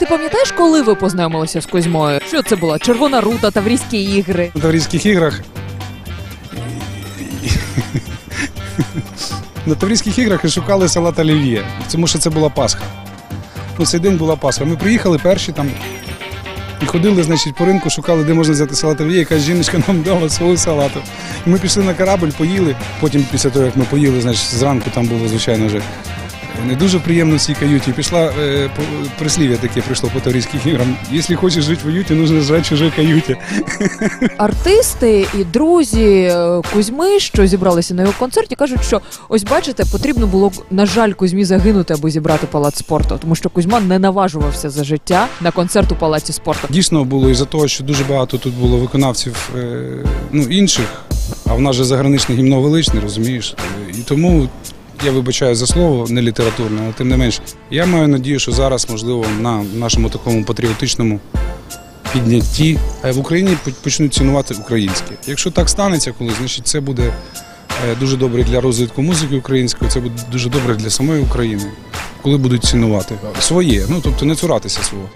ти пам'ятаєш, коли ви познайомилися з Кузьмою? Що це була? Червона рута, Таврійські ігри. На Таврійських іграх. На Таврійських іграх і шукали салат олів'є, тому що це була Пасха. Ну, цей день була Пасха. Ми приїхали перші там і ходили, значить, по ринку, шукали, де можна взяти салат олів'є. Якась жіночка нам дала свого салату. Ми пішли на корабль, поїли. Потім, після того, як ми поїли, значить, зранку там було, звичайно, вже не дуже приємно в цій каюті. Пішла е, по- прислів'я таке прийшло по Таврійських іграм. Якщо хочеш жити в уюті, нужно жити в чужій каюті. Артисти і друзі е, Кузьми, що зібралися на його концерті, кажуть, що ось бачите, потрібно було на жаль Кузьмі загинути, аби зібрати палац спорту, тому що Кузьма не наважувався за життя на концерт у палаці спорту. Дійсно було із-за того, що дуже багато тут було виконавців е, ну, інших, а в нас же заграничне гімно величне, розумієш? І тому я вибачаю за слово не літературне, але тим не менш, я маю надію, що зараз, можливо, на нашому такому патріотичному піднятті е, в Україні почнуть цінувати українське. Якщо так станеться колись, значить це буде е, дуже добре для розвитку музики української, це буде дуже добре для самої України, коли будуть цінувати своє, ну тобто не цуратися свого.